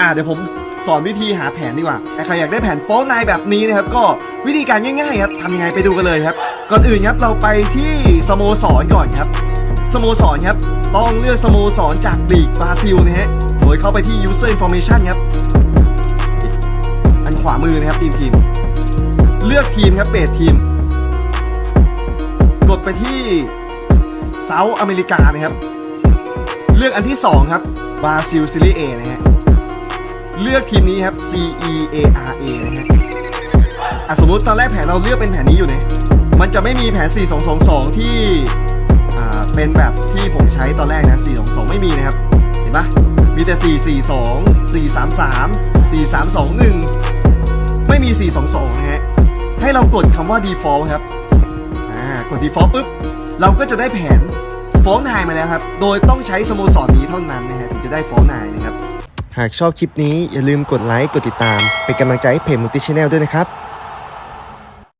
อ่าเดี๋ยวผมสอนวิธีหาแผนดีกว่าใครอยากได้แผนโป๊ะนายแบบนี้นะครับก็วิธีการง่ายๆครับทำยังไงไปดูกันเลยครับก่อนอื่นครับเราไปที่สโมสรก่อนครับสโมสรครับต้องเลือกสโมสรจากลีกบราซิลนะฮะโดยเข้าไปที่ user information ครับอันขวามือนะครับทีมทีมเลือกทีมครับเบสทีม กดไปที่เซาท์อเมริกานะครับ เลือกอันที่ 2 ครับบราซิลซีรีส์ A นะฮะ เลือกทีมนี้ครับ C E A R A นะฮะอะสมมติตอนแรกแผนเราเลือกเป็นแผนนี้อยู่เนี่ยมันจะไม่มีแผน 4 2 2 2 ที่อ่าเป็นแบบที่ผมใช้ตอนแรกนะ 4 2 2 ไม่มีนะครับ เห็นปะมีแต่ 4 4 2 4 3 3 4 3 2 1 ไม่มี 4 2 2 นะฮะ ให้เรากดคำว่า default ครับ อ่ากด default ปุ๊บ เราก็จะได้แผนฟ้องนายมาแล้วครับ โดยต้องใช้สโมสรนี้เท่านั้นนะฮะถึงจะได้ฟ้องนายนะครับ หากชอบคลิปนี้อย่าลืมกดไลค์กดติดตาม เป็นกำลังใจให้เพจมูติชแนลด้วยนะครับ